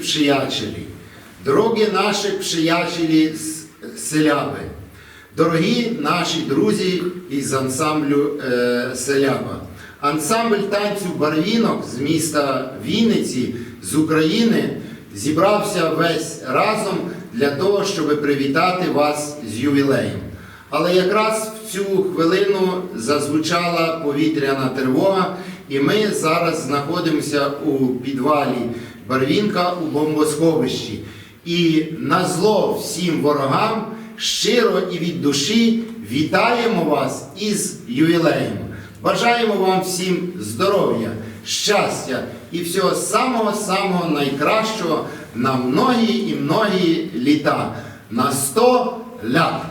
przyjacieli, drogie наші przyjacieli з Селяби, дорогі наші друзі із ансамблю е, Селяба. Ансамбль танцю Барвінок з міста Вінниці з України зібрався весь разом для того, щоб привітати вас з ювілеєм. Але якраз в цю хвилину зазвучала повітряна тривога, і ми зараз знаходимося у підвалі Барвінка у бомбосховищі. І на зло всім ворогам щиро і від душі вітаємо вас із ювілеєм. Бажаємо вам всім здоров'я, щастя і всього самого-самого найкращого на многі і многі літа. На 100 лят.